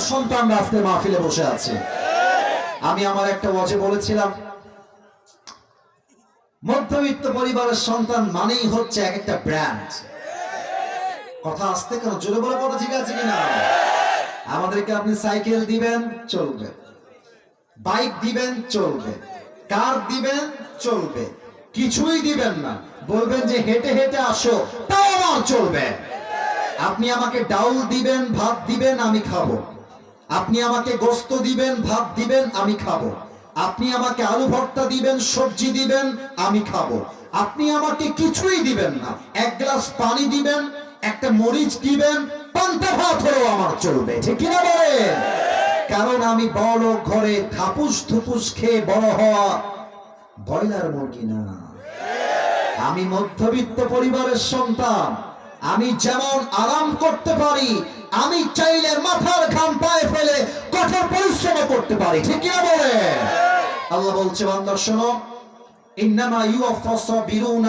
সন্তানরা আজকে মাহফিলে বসে আছে। আমি আমার একটা ওয়াজে বলেছিলাম, মধ্যবিত্ত পরিবারের সন্তান মানেই হচ্ছে এক একটা ব্র্যান্ড কথা আসতে কেন? জোরে বলে কথা ঠিক আছে কিনা? আমাদেরকে আপনি সাইকেল দিবেন, চলবে। বাইক দিবেন, চলবে। কার দিবেন, চলবে। কিছুই দিবেন না। বলবেন যে হেঁটে হেঁটে আসো, তাও আমার চলবে। আপনি আমাকে ডাউল দিবেন, ভাত দিবেন, আমি খাব। আপনি আমাকে গোস্ত দিবেন, ভাত দিবেন, আমি খাব। আপনি আমাকে আলু ভর্তা দিবেন, সবজি দিবেন, আমি খাব। আপনি আমাকে কিছুই দিবেন না। এক গ্লাস পানি দিবেন, একটা মরিচ দিবেন, পান্তা ভাত হলেও আমার চলবে। ঠিক কিনা বলেন? কারণ আমি বড় ঘরে থাপুস থুপুস খেয়ে বড় হওয়া ব্রয়লার মুরগি না। আমি মধ্যবিত্ত পরিবারের সন্তান। আমি যেমন আরাম করতে পারি, আমি চাইলে ফেলে পরিশ্রম করতে পারি ঠিক কিনা বলে আল্লাহ বলছে বান্দার শোনো ইন্নামা ইউফাসা বিরুনা